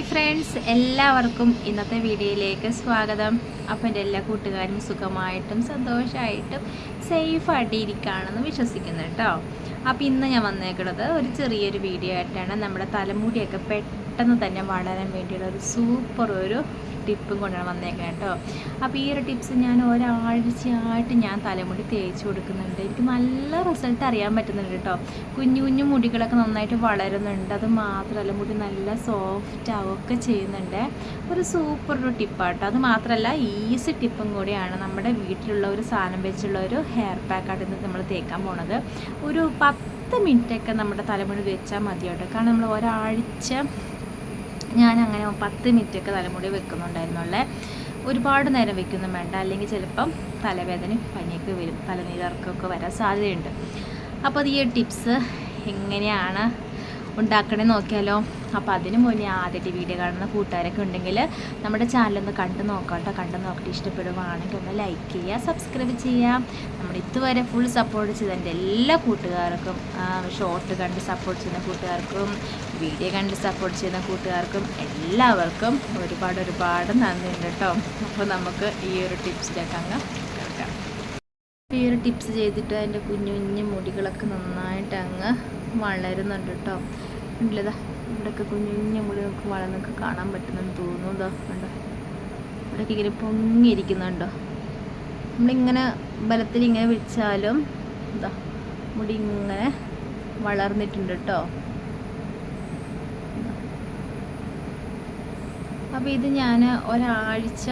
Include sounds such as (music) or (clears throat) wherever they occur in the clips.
Hi friends എല്ലാവർക്കും ഇന്നത്തെ വീഡിയോയിലേക്ക് സ്വാഗതം. അപ്പം എന്റെ എല്ലാ കൂട്ടുകാരും സുഖമായിട്ടും സന്തോഷമായിട്ടും സേഫായിട്ട് ഇരിക്കുകയാണെന്ന് വിശ്വസിക്കുന്നു കേട്ടോ. അപ്പോൾ ഇന്ന് ഞാൻ വന്നേക്കുന്നത് ഒരു ചെറിയൊരു വീഡിയോ ആയിട്ടാണ്. നമ്മുടെ തലമുടിയൊക്കെ പെട്ടെന്ന് തന്നെ വളരാൻ വേണ്ടിയുള്ള ഒരു സൂപ്പർ ഒരു ടിപ്പും കൊണ്ടാണ് വന്നേക്കുന്നത് കേട്ടോ. അപ്പോൾ ഈ ഒരു ടിപ്സ് ഞാൻ ഒരാഴ്ചയായിട്ട് ഞാൻ തലമുടി തേച്ച് കൊടുക്കുന്നുണ്ട്. എനിക്ക് നല്ല റിസൾട്ട് അറിയാൻ പറ്റുന്നുണ്ട് കേട്ടോ. കുഞ്ഞു കുഞ്ഞു മുടികളൊക്കെ നന്നായിട്ട് വളരുന്നുണ്ട്. അത് മാത്രമല്ല മുടി നല്ല സോഫ്റ്റ് ആവുകയൊക്കെ ചെയ്യുന്നുണ്ട്. ഒരു സൂപ്പർ ഒരു ടിപ്പാട്ടോ അത് മാത്രമല്ല ഈസി ടിപ്പും കൂടിയാണ് നമ്മുടെ വീട്ടിലുള്ള ഒരു സാധനം വെച്ചുള്ള ഒരു ഹെയർ പാക്കായിട്ട് ഇന്ന് നമ്മൾ തേക്കാൻ പോണത്. ഒരു പത്ത് മിനിറ്റൊക്കെ നമ്മുടെ തലമുടി വെച്ചാൽ മതി കേട്ടോ കാരണം നമ്മൾ ഒരാഴ്ച ഞാൻ അങ്ങനെ പത്ത് മിനിറ്റൊക്കെ തലമുടി വെക്കുന്നുണ്ടായിരുന്നുള്ളേ. ഒരുപാട് നേരം വെക്കൊന്നും വേണ്ട. അല്ലെങ്കിൽ ചിലപ്പം തലവേദന പനിയൊക്കെ വരും. തലനീരർക്കൊക്കെ വരാൻ സാധ്യതയുണ്ട്. അപ്പോൾ അത് ഈ ടിപ്സ് എങ്ങനെയാണ് ഉണ്ടാക്കണേ നോക്കിയാലോ. അപ്പോൾ അതിന് മുന്നേ ആദ്യത്തെ വീഡിയോ കാണുന്ന കൂട്ടുകാരൊക്കെ ഉണ്ടെങ്കിൽ നമ്മുടെ ചാനലൊന്ന് കണ്ടു നോക്കാട്ടോ കേട്ടോ. കണ്ടു നോക്കിയിട്ട് ഇഷ്ടപ്പെടുവാണെങ്കിൽ ഒന്ന് ലൈക്ക് ചെയ്യുക സബ്സ്ക്രൈബ് ചെയ്യുക. നമ്മൾ ഇതുവരെ ഫുൾ സപ്പോർട്ട് ചെയ്ത എന്റെ എല്ലാ കൂട്ടുകാർക്കും ഷോർട്ട് കണ്ട് സപ്പോർട്ട് ചെയ്യുന്ന കൂട്ടുകാർക്കും വീഡിയോ കണ്ട് സപ്പോർട്ട് ചെയ്യുന്ന കൂട്ടുകാർക്കും എല്ലാവർക്കും ഒരുപാട് ഒരുപാട് നന്ദിയുണ്ട് കേട്ടോ. അപ്പോൾ നമുക്ക് ഈ ഒരു ടിപ്സിലേക്ക് അങ്ങ് കിടക്കാം. ഈ ഒരു ടിപ്സ് ചെയ്തിട്ട് അതിന്റെ കുഞ്ഞു കുഞ്ഞു മുടികളൊക്കെ നന്നായിട്ട് അങ്ങ് വളരുന്നുണ്ട് കേട്ടോ. ഉണ്ടല്ലതാ. ഇവിടെയൊക്കെ കുഞ്ഞു കുഞ്ഞു മുടി നമുക്ക് വളർന്നൊക്കെ കാണാൻ പറ്റുന്നെന്ന് തോന്നുന്നു ഇതാ കണ്ടോ? ഇവിടെയൊക്കെ ഇങ്ങനെ പൊങ്ങിയിരിക്കുന്നുണ്ടോ? നമ്മളിങ്ങനെ ബലത്തിൽ ഇങ്ങനെ വിളിച്ചാലും ഇതാ മുടി ഇങ്ങനെ വളർന്നിട്ടുണ്ട് കേട്ടോ അപ്പോൾ ഇത് ഞാൻ ഒരാഴ്ച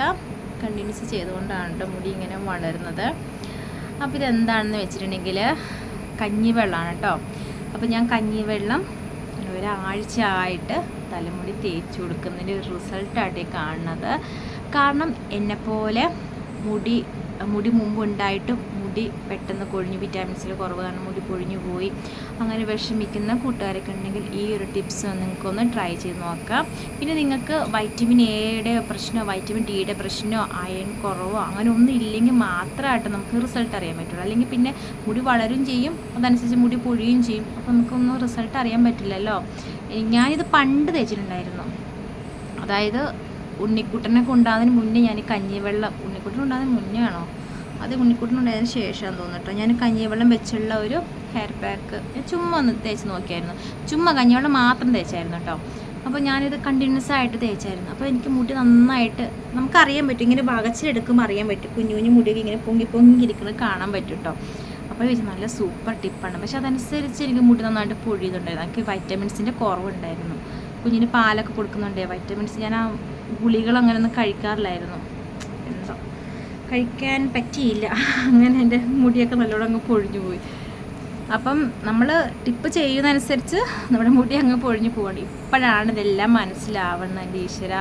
കണ്ടിന്യൂസ് ചെയ്തുകൊണ്ടാണ് കേട്ടോ മുടി ഇങ്ങനെ വളരുന്നത്. അപ്പോൾ ഇതെന്താണെന്ന് വെച്ചിട്ടുണ്ടെങ്കിൽ കഞ്ഞിവെള്ളമാണ് കേട്ടോ അപ്പോൾ ഞാൻ കഞ്ഞിവെള്ളം ഒരാഴ്ച ആയിട്ട് തലമുടി തേച്ച് കൊടുക്കുന്നതിന്റെ ഒരു റിസൾട്ടായിട്ട് കാണുന്നത്. കാരണം എന്നെപ്പോലെ മുടി മുടി മുമ്പ് ഉണ്ടായിട്ടും മുടി പെട്ടെന്ന് കൊഴിഞ്ഞു വിറ്റാമിൻസിൽ കുറവ് കാരണം മുടി പൊഴിഞ്ഞു പോയി. അങ്ങനെ വിഷമിക്കുന്ന കൂട്ടുകാരൊക്കെ ഉണ്ടെങ്കിൽ ഈ ഒരു ടിപ്സ് നിങ്ങൾക്കൊന്ന് ട്രൈ ചെയ്ത് നോക്കാം. പിന്നെ നിങ്ങൾക്ക് വൈറ്റമിൻ എയുടെ പ്രശ്നമോ വൈറ്റമിൻ ഡിയുടെ പ്രശ്നമോ അയൺ കുറവോ അങ്ങനെ ഒന്നും ഇല്ലെങ്കിൽ മാത്രമായിട്ട് നമുക്ക് റിസൾട്ട് അറിയാൻ പറ്റുള്ളൂ. അല്ലെങ്കിൽ പിന്നെ മുടി വളരും ചെയ്യും അതനുസരിച്ച് മുടി പൊഴിയും ചെയ്യും. അപ്പോൾ നമുക്കൊന്നും റിസൾട്ട് അറിയാൻ പറ്റില്ലല്ലോ. ഞാനിത് പണ്ട് തേച്ചിട്ടുണ്ടായിരുന്നു. അതായത് ഉണ്ണിക്കുട്ടനൊക്കെ ഉണ്ടാകുന്നതിന് മുന്നേ ഞാൻ കഞ്ഞിവെള്ളം ഉണ്ണിക്കുട്ടൻ ഉണ്ടാകുന്നതിന് മുന്നേ ആണോ അത് ഉണ്ണിക്കുട്ടൻ ഉണ്ടായതിന് ശേഷം തോന്നിട്ടോ ഞാൻ കഞ്ഞിവെള്ളം വെച്ചുള്ള ഒരു ഹെയർ പാക്ക് ചുമ്മാ ഒന്ന് തേച്ച് നോക്കിയായിരുന്നു. ചുമ്മാ കഞ്ഞിവെള്ളം മാത്രം തേച്ചായിരുന്നു കേട്ടോ. അപ്പോൾ ഞാനിത് കണ്ടിന്യൂസ് ആയിട്ട് തേച്ചായിരുന്നു. അപ്പോൾ എനിക്ക് മുടി നന്നായിട്ട് നമുക്കറിയാൻ പറ്റും. ഇങ്ങനെ വകച്ചിലെടുക്കുമ്പോൾ അറിയാൻ പറ്റും. കുഞ്ഞു കുഞ്ഞു മുടിയൊക്കെ ഇങ്ങനെ പൊങ്ങി പൊങ്ങി ഇരിക്കുന്നത് കാണാൻ പറ്റും കേട്ടോ. അപ്പോൾ ഇത് നല്ല സൂപ്പർ ടിപ്പാണ് പക്ഷെ അതനുസരിച്ച് എനിക്ക് മുടി നന്നായിട്ട് പൊഴിയുന്നുണ്ടായിരുന്നു എനിക്ക് വൈറ്റമിൻസിന്റെ കുറവുണ്ടായിരുന്നു. കുഞ്ഞിന് പാലൊക്കെ കൊടുക്കുന്നുണ്ടേ. വൈറ്റമിൻസ് ഞാൻ ആ ഗുളികൾ അങ്ങനെയൊന്നും കഴിക്കാറില്ലായിരുന്നു. എന്തോ. കഴിക്കാൻ പറ്റിയില്ല. അങ്ങനെ എന്റെ മുടിയൊക്കെ നല്ലോണം അങ്ങ് പൊഴിഞ്ഞു പോയി. അപ്പം നമ്മൾ ടിപ്പ് ചെയ്യുന്നതനുസരിച്ച് നമ്മുടെ മുടി അങ്ങ് പൊഴിഞ്ഞു പോകണം. ഇപ്പോഴാണ് ഇതെല്ലാം മനസ്സിലാവുന്നത്. എന്റെ ഈശ്വര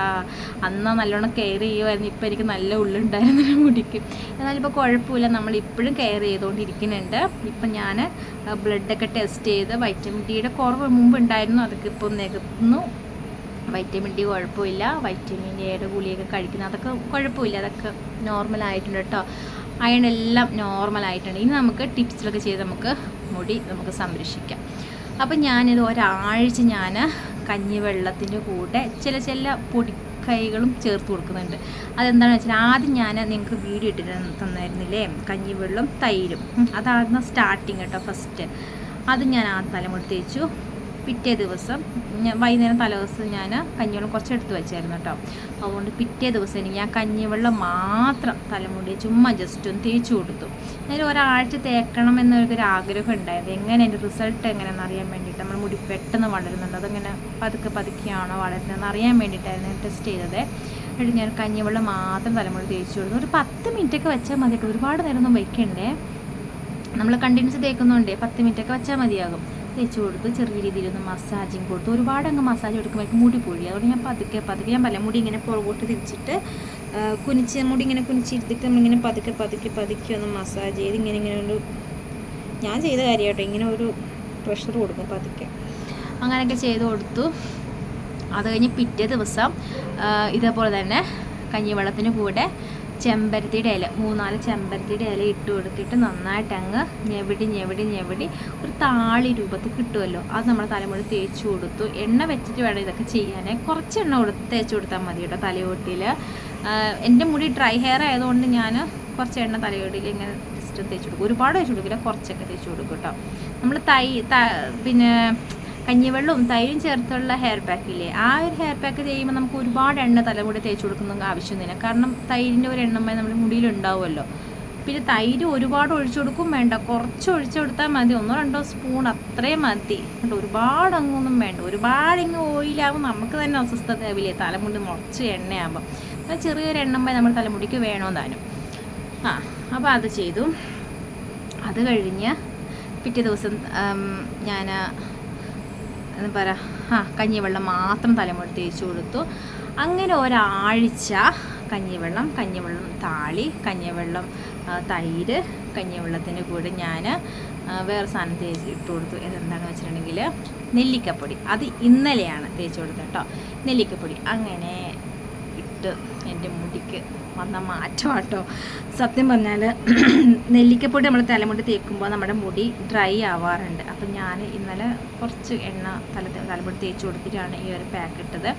അന്ന് നല്ലോണം കെയർ ചെയ്യുമായിരുന്നു ഇപ്പം എനിക്ക് നല്ല ഉള്ളുണ്ടായിരുന്നു എന്റെ മുടിക്ക്. എന്നാലും ഇപ്പോൾ കുഴപ്പമില്ല. നമ്മൾ ഇപ്പോഴും കെയർ ചെയ്തുകൊണ്ടിരിക്കുന്നുണ്ട്. ഇപ്പം ഞാൻ ബ്ലഡൊക്കെ ടെസ്റ്റ് ചെയ്ത് വൈറ്റമിൻ ഡിയുടെ കുറവ് മുമ്പ് ഉണ്ടായിരുന്നു. അതൊക്കെ ഇപ്പോൾ നികത്തുന്നു. വൈറ്റമിൻ ഡി കുഴപ്പമില്ല. വൈറ്റമിൻ എയുടെ ഗുളിയൊക്കെ കഴിക്കുന്ന അതൊക്കെ കുഴപ്പമില്ല. അതൊക്കെ നോർമൽ ആയിട്ടുണ്ട് കേട്ടോ അയൺ എല്ലാം നോർമലായിട്ടുണ്ട് ഇനി നമുക്ക് ടിപ്സിലൊക്കെ ചെയ്ത് നമുക്ക് മുടി നമുക്ക് സംരക്ഷിക്കാം. അപ്പം ഞാനിത് ഒരാഴ്ച ഞാൻ കഞ്ഞിവെള്ളത്തിന്റെ കൂടെ ചില ചില പൊടി കൈകളും ചേർത്ത് കൊടുക്കുന്നുണ്ട്. അതെന്താണെന്ന് വെച്ചാൽ ആദ്യം ഞാൻ നിങ്ങൾക്ക് വീഡിയോ ഇട്ടിട്ട് തന്നായിരുന്നില്ലേ? കഞ്ഞിവെള്ളം തൈരും. അതാണ് സ്റ്റാർട്ടിങ് കേട്ടോ ഫസ്റ്റ് അത് ഞാൻ ആ തലമുടി തേച്ചു. പിറ്റേ ദിവസം വൈകുന്നേരം തലേദിവസം ഞാൻ കഞ്ഞിവെള്ളം കുറച്ച് എടുത്ത് വെച്ചായിരുന്നു കേട്ടോ. അതുകൊണ്ട് പിറ്റേ ദിവസം എനിക്ക് ഞാൻ കഞ്ഞിവെള്ളം മാത്രം തലമുടി ചുമ്മാ ജസ്റ്റ് ഒന്ന് തേച്ച് കൊടുത്തു. ഞാൻ ഒരാഴ്ച തേക്കണം എന്നൊരു ആഗ്രഹം ഉണ്ടായത് എങ്ങനെ എന്റെ റിസൾട്ട് എങ്ങനെയാണെന്ന് അറിയാൻ വേണ്ടിയിട്ട് നമ്മുടെ മുടി പെട്ടെന്ന് വളരുന്നുണ്ട്. അതങ്ങനെ പതുക്കെ പതുക്കെയാണോ വളരുന്നതെന്ന് അറിയാൻ വേണ്ടിയിട്ടായിരുന്നു ടെസ്റ്റ് ചെയ്തത്. എന്നിട്ട് ഞാൻ കഞ്ഞിവെള്ളം മാത്രം തലമുടി തേച്ചു കൊടുത്തു. ഒരു പത്ത് മിനിറ്റൊക്കെ വെച്ചാൽ മതി ഒരുപാട് നേരം ഒന്നും വയ്ക്കണ്ടേ? നമ്മൾ കണ്ടിന്യൂസ് തേക്കുന്നുണ്ടേ പത്ത് മിനിറ്റൊക്കെ വെച്ചാൽ മതിയാകും. തേച്ച് കൊടുത്ത് ചെറിയ രീതിയിലൊന്ന് മസാജിങ് കൊടുത്ത് ഒരുപാട് അങ്ങ് മസാജ് കൊടുക്കുമ്പോൾ മുടി പൊഴി അതുകൊണ്ട് ഞാൻ പതുക്കെ പതുക്കെ ഞാൻ പല മുടി ഇങ്ങനെ പുറകോട്ട് തിരിച്ചിട്ട് കുനിച്ച് മുടി ഇങ്ങനെ കുനിച്ചിരുത്തിട്ട് നമ്മളിങ്ങനെ പതുക്കെ പതുക്കെ പതുക്കെ ഒന്ന് മസാജ് ചെയ്ത് ഇങ്ങനെ ഇങ്ങനെ ഒരു ഞാൻ ചെയ്ത കാര്യം കേട്ടോ ഇങ്ങനെ ഒരു പ്രഷർ കൊടുക്കും പതുക്കെ. അങ്ങനെയൊക്കെ ചെയ്ത് കൊടുത്തു. അത് കഴിഞ്ഞ് പിറ്റേ ദിവസം ഇതേപോലെ തന്നെ കഞ്ഞിവെള്ളത്തിന് കൂടെ ചെമ്പരത്തിയുടെ ഇല മൂന്നാൽ ചെമ്പരത്തിയുടെ ഇല ഇട്ട് കൊടുത്തിട്ട് നന്നായിട്ട് അങ്ങ് ഞെവിടി ഞെവിടി ഞെവിടി ഒരു താളി രൂപത്തിൽ കിട്ടുമല്ലോ. അത് നമ്മൾ തലമുടി തേച്ച് കൊടുത്തു. എണ്ണ വെച്ചിട്ട് വേണം ഇതൊക്കെ ചെയ്യാനേ. കുറച്ച് എണ്ണ കൊടുത്ത് തേച്ച് കൊടുത്താൽ മതി കേട്ടോ തലയോട്ടിയിൽ എന്റെ മുടി ഡ്രൈ ഹെയർ ആയതുകൊണ്ട് ഞാൻ കുറച്ച് എണ്ണ തലയോട്ടിയിൽ ഇങ്ങനെ ജസ്റ്റ് തേച്ച് കൊടുക്കും. ഒരുപാട് തേച്ച് കൊടുക്കില്ല കുറച്ചൊക്കെ തേച്ച് കൊടുക്കും കേട്ടോ. നമ്മൾ തൈ ത- പിന്നെ കഞ്ഞിവെള്ളവും തൈരും ചേർത്തുള്ള ഹെയർ പാക്ക് ഇല്ലേ? ആ ഒരു ഹെയർ പാക്ക് ചെയ്യുമ്പോൾ നമുക്ക് ഒരുപാട് എണ്ണ തലമുടി തേച്ച് കൊടുക്കുന്ന ആവശ്യമൊന്നുമില്ല. കാരണം തൈരിന്റെ ഒരു എണ്ണമായി നമ്മുടെ മുടിയിൽ ഉണ്ടാവുമല്ലോ. പിന്നെ തൈര് ഒരുപാട് ഒഴിച്ചു കൊടുക്കും വേണ്ട. കുറച്ച് ഒഴിച്ചു കൊടുത്താൽ മതി. ഒന്നോ രണ്ടോ സ്പൂൺ അത്രയും മതി. എന്നിട്ട് ഒരുപാട് അങ്ങൊന്നും വേണ്ട. ഒരുപാട് ഇങ്ങ് ഓയിലാവും നമുക്ക് തന്നെ അസ്വസ്ഥത ആവില്ലേ? തലമുടി മുറച്ച് എണ്ണയാകുമ്പോൾ അപ്പോൾ ചെറിയൊരു എണ്ണമ്മ നമ്മൾ തലമുടിക്ക് വേണോ താനും. ആ അപ്പോൾ അത് ചെയ്തു. അത് കഴിഞ്ഞ് പിറ്റേ ദിവസം ഞാൻ എന്താ പറ. ആ കഞ്ഞിവെള്ളം മാത്രം തലമുടി തേച്ച് കൊടുത്തു. അങ്ങനെ ഒരാഴ്ച കഞ്ഞിവെള്ളം കഞ്ഞിവെള്ളം താളി കഞ്ഞിവെള്ളം തൈര് കഞ്ഞിവെള്ളത്തിന്റെ കൂടെ ഞാൻ വേറെ സാധനം തേച്ച് ഇട്ട് കൊടുത്തു. ഇതെന്താണെന്ന് വെച്ചിട്ടുണ്ടെങ്കിൽ നെല്ലിക്കപ്പൊടി. അത് ഇന്നലെയാണ് തേച്ച് കൊടുത്തത് കേട്ടോ. നെല്ലിക്കപ്പൊടി. അങ്ങനെ ഇട്ട് എന്റെ മുടിക്ക് വന്ന മാറ്റം കേട്ടോ സത്യം പറഞ്ഞാൽ (clears throat) നെല്ലിക്കപ്പൊടി നമ്മൾ തലമുടി തേക്കുമ്പോൾ നമ്മുടെ മുടി ഡ്രൈ ആവാറുണ്ട്. അപ്പം ഞാൻ ഇന്നലെ കുറച്ച് എണ്ണ തല തലമുടി തേച്ച് കൊടുത്തിട്ടാണ് ഈ ഒരു പാക്ക് ഇട്ടത്.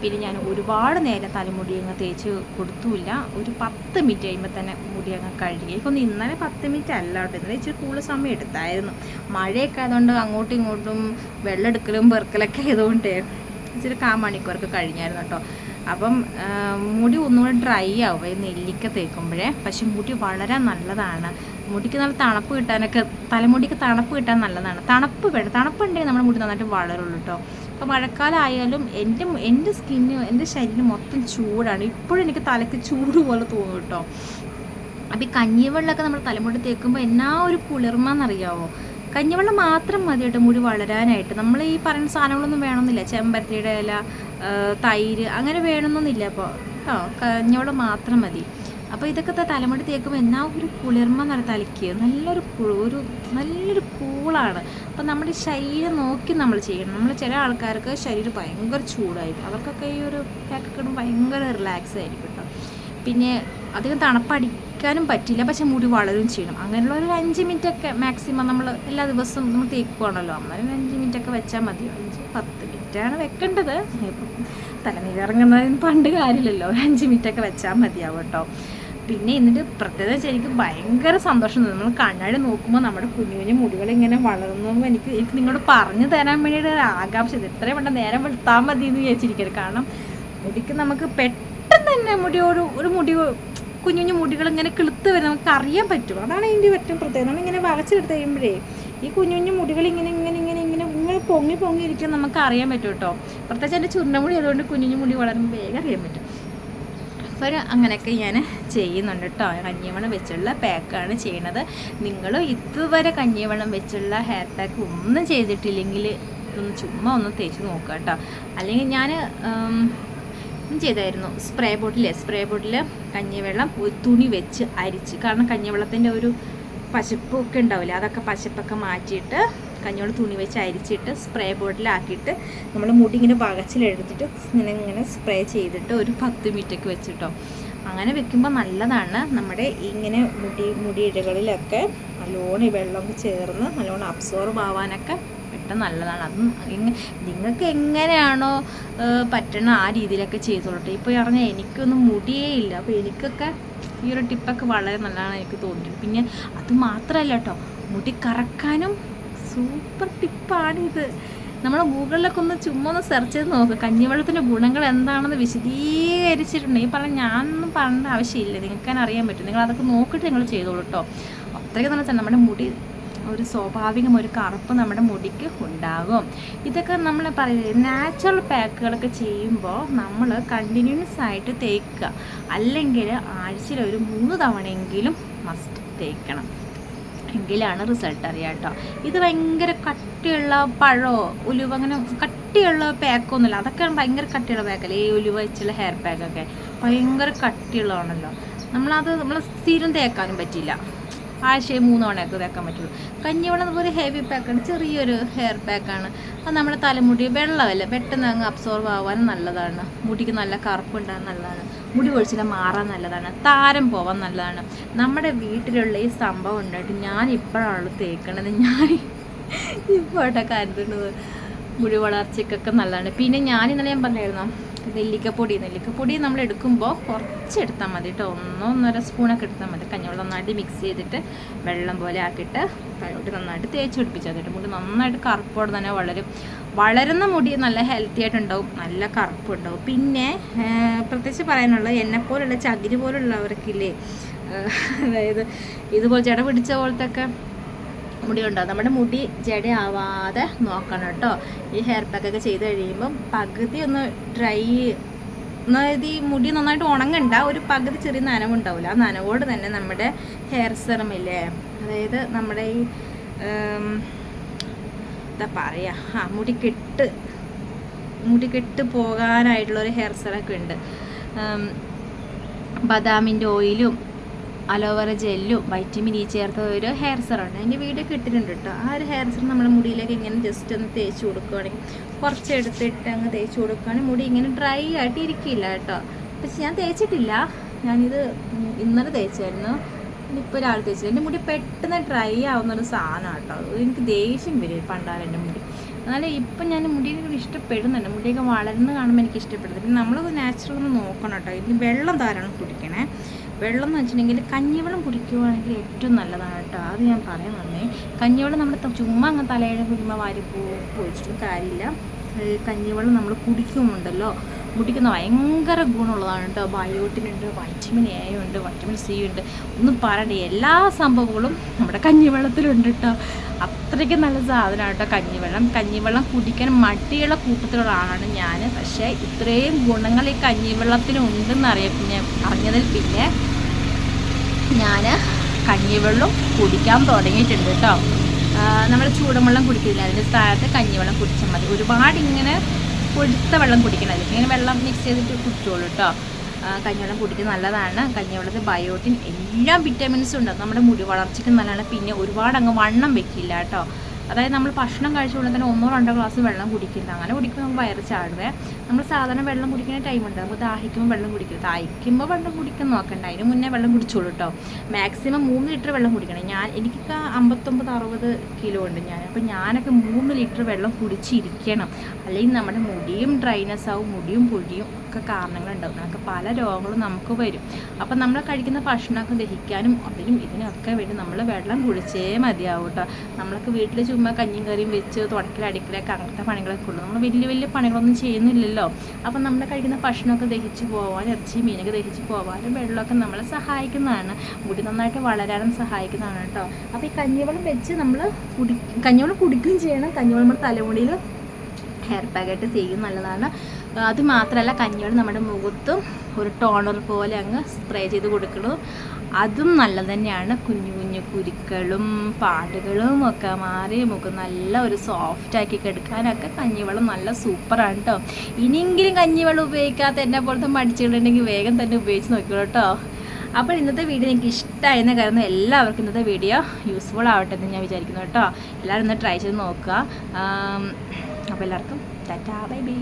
പിന്നെ ഞാൻ ഒരുപാട് നേരം തലമുടി അങ്ങ് തേച്ച് കൊടുത്തുമില്ല ഒരു പത്ത് മിനിറ്റ് കഴിയുമ്പോൾ തന്നെ മുടി അങ്ങ് കഴുകി. എനിക്കൊന്ന് ഇന്നലെ പത്ത് മിനിറ്റ് അല്ല കേട്ടോ. ഇന്നലെ ഇച്ചിരി കൂടുതൽ സമയം എടുത്തായിരുന്നു. മഴയൊക്കെ ആയതുകൊണ്ട് അങ്ങോട്ടും ഇങ്ങോട്ടും വെള്ളം എടുക്കലും പെറുക്കലൊക്കെ ആയതുകൊണ്ട് ഇച്ചിരി കാ മണിക്കൂറൊക്കെ കഴിഞ്ഞായിരുന്നു കേട്ടോ. അപ്പം മുടി ഒന്നുകൂടെ ഡ്രൈ ആവും. ഈ നെല്ലിക്ക തേക്കുമ്പോഴേ. പക്ഷെ മുടി വളരെ നല്ലതാണ്. മുടിക്ക് നല്ല തണുപ്പ് കിട്ടാനൊക്കെ തലമുടിക്ക് തണുപ്പ് കിട്ടാൻ നല്ലതാണ്. തണുപ്പ് വേണം തണുപ്പുണ്ടെങ്കിൽ നമ്മുടെ മുടി നന്നായിട്ട് വളരുള്ളൂ കേട്ടോ അപ്പോൾ മഴക്കാലമായാലും എന്റെ എന്റെ സ്കിന്ന് എന്റെ ശരീരം മൊത്തം ചൂടാണ്. ഇപ്പോഴും എനിക്ക് തലയ്ക്ക് ചൂട് പോലെ തോന്നും കേട്ടോ അപ്പോൾ ഈ കഞ്ഞിവെള്ളമൊക്കെ നമ്മൾ തലമുടി തേക്കുമ്പോൾ എന്നാ ഒരു കുളിർമ എന്നറിയാവോ? കഞ്ഞിവെള്ളം മാത്രം മതി കേട്ടോ മുടി വളരാനായിട്ട്. നമ്മൾ ഈ പറയുന്ന സാധനങ്ങളൊന്നും വേണമെന്നില്ല. ചെമ്പരത്തിയുടെ ഇല തൈര് അങ്ങനെ വേണമെന്നൊന്നുമില്ല അപ്പോൾ കേട്ടോ കഞ്ഞിവെള്ളം മാത്രം മതി. അപ്പോൾ ഇതൊക്കെ തലമുടി തേക്കുമ്പോൾ എന്നാ ഒരു കുളിർമ നിറ തലയ്ക്ക്. നല്ലൊരു ഒരു നല്ലൊരു കൂളാണ്. അപ്പം നമ്മുടെ ശരീരം നോക്കി നമ്മൾ ചെയ്യണം. നമ്മൾ ചില ആൾക്കാർക്ക് ശരീരം ഭയങ്കര ചൂടായിരിക്കും അവർക്കൊക്കെ ഈ ഒരു പാക്കൊക്കെ ഇടുമ്പോൾ ഭയങ്കര റിലാക്സ് ആയിരിക്കും കേട്ടോ പിന്നെ അധികം തണുപ്പടിക്കാനും പറ്റില്ല. പക്ഷെ മുടി വളരും ചെയ്യണം. അങ്ങനെയുള്ള ഒരു അഞ്ച് മിനിറ്റ് ഒക്കെ മാക്സിമം നമ്മൾ എല്ലാ ദിവസവും നമ്മൾ തേക്കുവാണല്ലോ. അന്നേരം അഞ്ച് മിനിറ്റ് ഒക്കെ വെച്ചാൽ മതി അഞ്ച് പത്ത് ആണ് വെക്കേണ്ടത്. തലനീരിറങ്ങുന്നതിന് പണ്ട് കാര്യമില്ലല്ലോ. ഒരു അഞ്ച് മിനിറ്റ് ഒക്കെ വെച്ചാൽ മതിയാവും കേട്ടോ. പിന്നെ എന്നിട്ട് പ്രത്യേകത എനിക്ക് ഭയങ്കര സന്തോഷം നമ്മൾ കണ്ണാടി നോക്കുമ്പോൾ നമ്മുടെ കുഞ്ഞു കുഞ്ഞു മുടികൾ ഇങ്ങനെ വളർന്നു എനിക്ക് എനിക്ക് നിങ്ങളോട് പറഞ്ഞു തരാൻ വേണ്ടിയിട്ട് ഒരു ആകാംക്ഷ ഇത് എത്രയും വേണ്ട നേരം വെളുത്താൽ മതി എന്ന് വിചാരിച്ചിരിക്കരുത്. കാരണം മുടിക്ക് നമുക്ക് പെട്ടെന്ന് തന്നെ മുടി ഒരു ഒരു മുടി കുഞ്ഞു കുഞ്ഞു മുടികൾ ഇങ്ങനെ കിളുത്ത് വരും നമുക്ക് അറിയാൻ പറ്റും. അതാണ് അതിന്റെ ഏറ്റവും പ്രത്യേകത. നമ്മളിങ്ങനെ വളച്ചെടുത്ത് കഴിയുമ്പോഴേ ഈ കുഞ്ഞു കുഞ്ഞു മുടികൾ ഇങ്ങനെ ഇങ്ങനെ ഇങ്ങനെ ഇങ്ങനെ ഇങ്ങനെ പൊങ്ങി പൊങ്ങി ഇരിക്കാൻ നമുക്ക് അറിയാൻ പറ്റും കേട്ടോ. പ്രത്യേകിച്ച് എന്റെ ചുരുണ്ടമുടി അതുകൊണ്ട് കുഞ്ഞു മുടി വളരുമ്പോൾ വേഗം അറിയാൻ പറ്റും. അപ്പോൾ അങ്ങനെയൊക്കെ ഞാൻ ചെയ്യുന്നുണ്ട് കേട്ടോ. കഞ്ഞിവെള്ളം വെച്ചുള്ള പാക്കാണ് ചെയ്യണത്. നിങ്ങൾ ഇതുവരെ കഞ്ഞിവെള്ളം വെച്ചുള്ള ഹെയർ പാക്ക് ഒന്നും ചെയ്തിട്ടില്ലെങ്കിൽ ഇതൊന്ന് ചുമ്മാ ഒന്ന് തേച്ച് നോക്കുക കേട്ടോ. അല്ലെങ്കിൽ ഞാൻ ചെയ്തായിരുന്നു. സ്പ്രേ ബോട്ടിൽ സ്പ്രേ ബോട്ടിൽ കഞ്ഞിവെള്ളം ഒരു തുണി വെച്ച് അരിച്ച്. കാരണം കഞ്ഞിവെള്ളത്തിന്റെ ഒരു പശപ്പൊക്കെ ഉണ്ടാവില്ലേ? അതൊക്കെ പശപ്പൊക്കെ മാറ്റിയിട്ട് കഞ്ഞിവെള്ളം തുണി വെച്ച് അരിച്ചിട്ട് സ്പ്രേ ബോട്ടിലാക്കിയിട്ട് നമ്മൾ മുടി ഇങ്ങനെ വകച്ചിലെടുത്തിട്ട് ഇങ്ങനെ ഇങ്ങനെ സ്പ്രേ ചെയ്തിട്ട് ഒരു പത്ത് മിനിറ്റൊക്കെ വെച്ചിട്ടോ. അങ്ങനെ വെക്കുമ്പോൾ നല്ലതാണ്. നമ്മുടെ ഇങ്ങനെ മുടി മുടിയിഴകളിലൊക്കെ നല്ലോണം ഈ വെള്ളം ചേർന്ന് നല്ലോണം അബ്സോർബ് ആവാനൊക്കെ പെട്ടെന്ന് നല്ലതാണ്. അത് നിങ്ങൾക്ക് എങ്ങനെയാണോ പറ്റണ ആ രീതിയിലൊക്കെ ചെയ്തോളട്ടെ. ഇപ്പോൾ പറഞ്ഞാൽ എനിക്കൊന്നും മുടിയേ ഇല്ല. അപ്പോൾ എനിക്കൊക്കെ ഈ ഒരു ടിപ്പൊക്കെ വളരെ നല്ലതാണ് എനിക്ക് തോന്നിയത്. പിന്നെ അത് മാത്രമല്ല കേട്ടോ മുടി കറക്കാനും സൂപ്പർ ടിപ്പാണിത്. നമ്മൾ ഗൂഗിളിലൊക്കെ ഒന്ന് ചുമ്മാ ഒന്ന് സെർച്ച് ചെയ്ത് നോക്കുക കഞ്ഞിവെള്ളത്തിന്റെ ഗുണങ്ങൾ എന്താണെന്ന് വിശദീകരിച്ചിട്ടുണ്ട്. ഈ പറഞ്ഞ ഞാനൊന്നും പറയേണ്ട ആവശ്യമില്ല. നിങ്ങൾക്ക് അറിയാൻ പറ്റും. നിങ്ങൾ അതൊക്കെ നോക്കിയിട്ട് നിങ്ങൾ ചെയ്തോളൂ കേട്ടോ അത്രയ്ക്ക് നല്ല നമ്മുടെ മുടി ഒരു സ്വാഭാവികം ഒരു കറുപ്പ് നമ്മുടെ മുടിക്ക് ഉണ്ടാകും. ഇതൊക്കെ നമ്മൾ പറയുന്നത് നാച്ചുറൽ പാക്കുകളൊക്കെ ചെയ്യുമ്പോൾ നമ്മൾ കണ്ടിന്യൂസ് ആയിട്ട് തേക്കുക. അല്ലെങ്കിൽ ആഴ്ചയിൽ ഒരു മൂന്ന് തവണയെങ്കിലും മസ്റ്റ് തേക്കണം. എങ്കിലാണ് റിസൾട്ട് അറിയാം കേട്ടോ. ഇത് ഭയങ്കര കട്ടിയുള്ള പഴമോ ഉലുവ അങ്ങനെ കട്ടിയുള്ള പാക്കൊന്നുമില്ല അതൊക്കെ ഭയങ്കര കട്ടിയുള്ള പാക്കല്ലേ ഈ ഉലുവ വെച്ചുള്ള ഹെയർ പാക്കൊക്കെ ഭയങ്കര കട്ടിയുള്ളതാണല്ലോ. നമ്മളത് നമ്മൾ സ്ഥിരം തേക്കാനും പറ്റില്ല ആഴ്ചയിൽ മൂന്ന് തവണയൊക്കെ തേക്കാൻ പറ്റുള്ളൂ. കഞ്ഞിവെള്ളം ഒരു ഹെവി പാക്കാണ് ചെറിയൊരു ഹെയർ പാക്കാണ് അത് നമ്മുടെ തലമുടി വെള്ളമല്ല? പെട്ടെന്ന് അങ്ങ് അബ്സോർവ് ആവാൻ നല്ലതാണ്. മുടിക്ക് നല്ല കറുപ്പുണ്ടാകാൻ നല്ലതാണ്. മുടി ഒഴിച്ചില്ല മാറാൻ നല്ലതാണ്. താരം പോവാൻ നല്ലതാണ്. നമ്മുടെ വീട്ടിലുള്ള ഈ സംഭവം ഉണ്ടായിട്ട് ഞാൻ ഇപ്പോഴാണ് തേക്കണത്. ഞാൻ ഇപ്പോഴാണ് കരുതുന്നത്. മുടി വളർച്ചയ്ക്കൊക്കെ നല്ലതാണ്. പിന്നെ ഞാൻ ഇന്നലെ ഞാൻ പറഞ്ഞായിരുന്നു? നെല്ലിക്കപ്പൊടി. നെല്ലിക്കപ്പൊടി നമ്മൾ എടുക്കുമ്പോൾ കുറച്ച് എടുത്താൽ മതി കേട്ടോ ഒന്നോ ഒന്നര സ്പൂണൊക്കെ എടുത്താൽ മതി. കഞ്ഞിവെള്ളം നന്നായിട്ട് മിക്സ് ചെയ്തിട്ട് വെള്ളം പോലെ ആക്കിയിട്ട് തലോട്ട് നന്നായിട്ട് തേച്ച് പിടിപ്പിച്ചാൽ മതി മുടി നന്നായിട്ട് കറുപ്പോടെ തന്നെ വളരും. വളരുന്ന മുടി നല്ല ഹെൽത്തി ആയിട്ടുണ്ടാവും. നല്ല കറുപ്പുണ്ടാവും. പിന്നെ പ്രത്യേകിച്ച് പറയാനുള്ളത് എന്നെപ്പോലുള്ള ചകിരി പോലുള്ളവർക്കില്ലേ? അതായത് ഇതുപോലെ ജട പിടിച്ച പോലത്തെ ഒക്കെ മുടി ഉണ്ടോ നമ്മുടെ മുടി ജടയാവാതെ നോക്കണം കേട്ടോ. ഈ ഹെയർ പാക്കൊക്കെ ചെയ്ത് കഴിയുമ്പം പകുതി ഒന്ന് ഡ്രൈ അതായത് ഈ മുടി നന്നായിട്ട് ഉണങ്ങണ്ട ഒരു പകുതി ചെറിയ നനവുണ്ടാവില്ല ആ നനവോട് തന്നെ നമ്മുടെ ഹെയർ സെറം ഇല്ലേ? അതായത് നമ്മുടെ ഈ എന്താ പറയുക ആ മുടി കെട്ട് മുടി കെട്ട് പോകാനായിട്ടുള്ളൊരു ഹെയർ സെറമൊക്കെ ഉണ്ട്. ബദാമിന്റെ ഓയിലും അലോവേറ ജെല്ലും വൈറ്റമിൻ ഇ ചേർത്ത ഒരു ഹെയർ സെറാണ് എന്റെ വീഡിയോ കിട്ടിയിട്ടുണ്ട് കേട്ടോ. ആ ഒരു ഹെയർ സെറം നമ്മുടെ മുടിയിലേക്ക് ഇങ്ങനെ ജസ്റ്റ് ഒന്ന് തേച്ച് കൊടുക്കുകയാണെങ്കിൽ കുറച്ച് എടുത്തിട്ട് അങ്ങ് തേച്ച് കൊടുക്കുകയാണെങ്കിൽ മുടി ഇങ്ങനെ ഡ്രൈ ആയിട്ട് ഇരിക്കില്ല കേട്ടോ. പക്ഷെ ഞാൻ തേച്ചിട്ടില്ല. ഞാനിത് ഇന്നലെ തേച്ചായിരുന്നു. ഇപ്പോൾ ഒരാൾ തേച്ചില്ല. എന്റെ മുടി പെട്ടെന്ന് ഡ്രൈ ആവുന്ന ഒരു സാധനമാണ് കേട്ടോ. എനിക്ക് ദേഷ്യം വരും പണ്ടാണ് എന്റെ മുടി. എന്നാലും ഇപ്പം ഞാൻ മുടിയൊക്കെ ഇഷ്ടപ്പെടുന്നുണ്ട്. മുടിയൊക്കെ വളർന്ന് കാണുമ്പോൾ എനിക്ക് ഇഷ്ടപ്പെടുന്നു നമ്മൾ നാച്ചുറൽ ഒന്ന് നോക്കണം കേട്ടോ. ഇനി വെള്ളം ധാരാളം കുടിക്കണേ. വെള്ളം എന്ന് വെച്ചിട്ടുണ്ടെങ്കിൽ കഞ്ഞിവെള്ളം കുടിക്കുവാണെങ്കിൽ ഏറ്റവും നല്ലതാണ് കേട്ടോ. അത് ഞാൻ പറയാൻ വന്നേ. കഞ്ഞിവെള്ളം നമ്മൾ ചുമ്മാ അങ്ങ് തലയിഴ കുരുമ വാരി പോ പോയിച്ചിട്ടും കാര്യമില്ല. കഞ്ഞിവെള്ളം നമ്മൾ കുടിക്കുമുണ്ടല്ലോ കുടിക്കുന്ന ഭയങ്കര ഗുണമുള്ളതാണ് കേട്ടോ. ബയോട്ടിൻ ഉണ്ട് വൈറ്റമിൻ എ ഉണ്ട് വൈറ്റമിൻ സി ഉണ്ട്. ഒന്നും പറയണ്ട. എല്ലാ സംഭവങ്ങളും നമ്മുടെ കഞ്ഞിവെള്ളത്തിലുണ്ട് കേട്ടോ. അത്രയ്ക്ക് നല്ല സാധനമാണ് കേട്ടോ കഞ്ഞിവെള്ളം. കഞ്ഞിവെള്ളം കുടിക്കാൻ മടിയുള്ള കൂട്ടത്തിലുള്ള ആളാണ് ഞാൻ പക്ഷേ ഇത്രയും ഗുണങ്ങൾ ഈ കഞ്ഞിവെള്ളത്തിനുണ്ടെന്ന് അറിയ ഞാൻ അറിഞ്ഞതിൽ ഞാൻ കഞ്ഞിവെള്ളം കുടിക്കാൻ തുടങ്ങിയിട്ടുണ്ട് കേട്ടോ നമ്മൾ ചൂടുവെള്ളം കുടിക്കില്ല? അതിന്റെ സ്ഥാനത്ത് കഞ്ഞിവെള്ളം കുടിച്ചാൽ മതി. ഒരുപാട് ഇങ്ങനെ കൊഴുത്ത വെള്ളം കുടിക്കണം. ഇങ്ങനെ വെള്ളം മിക്സ് ചെയ്തിട്ട് കുടിച്ചോളൂ കേട്ടോ കഞ്ഞിവെള്ളം കുടിക്കുന്നത് നല്ലതാണ്. കഞ്ഞിവെള്ളത്തിൽ ബയോട്ടിൻ എല്ലാ വിറ്റാമിൻസും ഉണ്ട് നമ്മുടെ മുടി വളർച്ചയ്ക്ക് നല്ലതാണ്. പിന്നെ ഒരുപാട് അങ്ങ് വണ്ണം വെക്കില്ല കേട്ടോ അതായത് നമ്മൾ ഭക്ഷണം കഴിച്ചുകൊണ്ട് തന്നെ ഒന്നോ രണ്ടോ ഗ്ലാസ് വെള്ളം കുടിക്കില്ല അങ്ങനെ കുടിക്കുമ്പോൾ നമുക്ക് വയറ് ചാടുവേ. നമ്മൾ സാധാരണ വെള്ളം കുടിക്കുന്ന ടൈമുണ്ട് നമുക്ക് ദാഹിക്കുമ്പോൾ വെള്ളം കുടിക്കരുത്. ദാഹിക്കുമ്പോൾ വെള്ളം കുടിക്കാൻ നോക്കണ്ട. അതിന് മുന്നേ വെള്ളം കുടിച്ചോളൂ കേട്ടോ മാക്സിമം മൂന്ന് ലിറ്റർ വെള്ളം കുടിക്കണം. ഞാൻ എനിക്കൊക്കെ അമ്പത്തൊമ്പത് അറുപത് കിലോ ഉണ്ട് ഞാൻ. അപ്പോൾ ഞാനൊക്കെ മൂന്ന് ലിറ്റർ വെള്ളം കുടിച്ചിരിക്കണം. അല്ലെങ്കിൽ നമ്മുടെ മുടിയും ഡ്രൈനസ് ആവും മുടിയും പൊടിയും ഒക്കെ കാരണങ്ങളുണ്ടാവും നമുക്ക് പല രോഗങ്ങളും നമുക്ക് വരും. അപ്പം നമ്മൾ കഴിക്കുന്ന ഭക്ഷണമൊക്കെ ദഹിക്കാനും അതിനും ഇതിനൊക്കെ വേണ്ടി നമ്മൾ വെള്ളം കുടിച്ചേ മതിയാവും കേട്ടോ നമ്മളൊക്കെ വീട്ടിൽ ചുമ്മാ കഞ്ഞിയും കറിയും വെച്ച് തുടക്കൽ അടിക്കലൊക്കെ അങ്ങനത്തെ പണികളൊക്കെ ഉള്ളൂ. നമ്മൾ വലിയ വലിയ പണികളൊന്നും ചെയ്യുന്നില്ലല്ലോ. അപ്പം നമ്മൾ കഴിക്കുന്ന ഭക്ഷണമൊക്കെ ദഹിച്ച് പോകാൻ ഇറച്ചി മീനൊക്കെ ദഹിച്ച് പോകാനും വെള്ളമൊക്കെ നമ്മളെ സഹായിക്കുന്നതാണ്. മുടി നന്നായിട്ട് വളരാനും സഹായിക്കുന്നതാണ് കേട്ടോ അപ്പോൾ ഈ കഞ്ഞിവെള്ളം വെച്ച് നമ്മൾ കുടി കഞ്ഞിവെള്ളം കുടിക്കുകയും ചെയ്യണം. കഞ്ഞിവെള്ളം നമ്മുടെ തലമുടിയിൽ ഹെയർ പാക്കായിട്ട് ചെയ്യും നല്ലതാണ്. അത് മാത്രമല്ല കഞ്ഞിവെള്ളം നമ്മുടെ മുഖത്തും ഒരു ടോണർ പോലെ അങ്ങ് സ്പ്രേ ചെയ്ത് കൊടുക്കണം. അതും നല്ലത് തന്നെയാണ്. കുഞ്ഞു കുഞ്ഞു കുരുക്കളും പാടുകളും ഒക്കെ മാറി മുഖം നല്ല ഒരു സോഫ്റ്റ് ആക്കി എടുക്കാനൊക്കെ കഞ്ഞിവെള്ളം നല്ല സൂപ്പറാണ് കേട്ടോ ഇനിയെങ്കിലും കഞ്ഞിവെള്ളം ഉപയോഗിക്കാത്ത എന്നെ പോലത്തെ മടിച്ചുകളുണ്ടെങ്കിൽ വേഗം തന്നെ ഉപയോഗിച്ച് നോക്കിക്കോളൂ കേട്ടോ അപ്പോൾ ഇന്നത്തെ വീഡിയോ എനിക്ക് ഇഷ്ടമായിരുന്ന കാരണം എല്ലാവർക്കും ഇന്നത്തെ വീഡിയോ യൂസ്ഫുൾ ആവട്ടെ എന്ന് ഞാൻ വിചാരിക്കുന്നു കേട്ടോ എല്ലാവരും ഒന്ന് ട്രൈ ചെയ്ത് നോക്കുക. അപ്പോൾ എല്ലാവർക്കും ടാറ്റാ ബൈ ബൈ.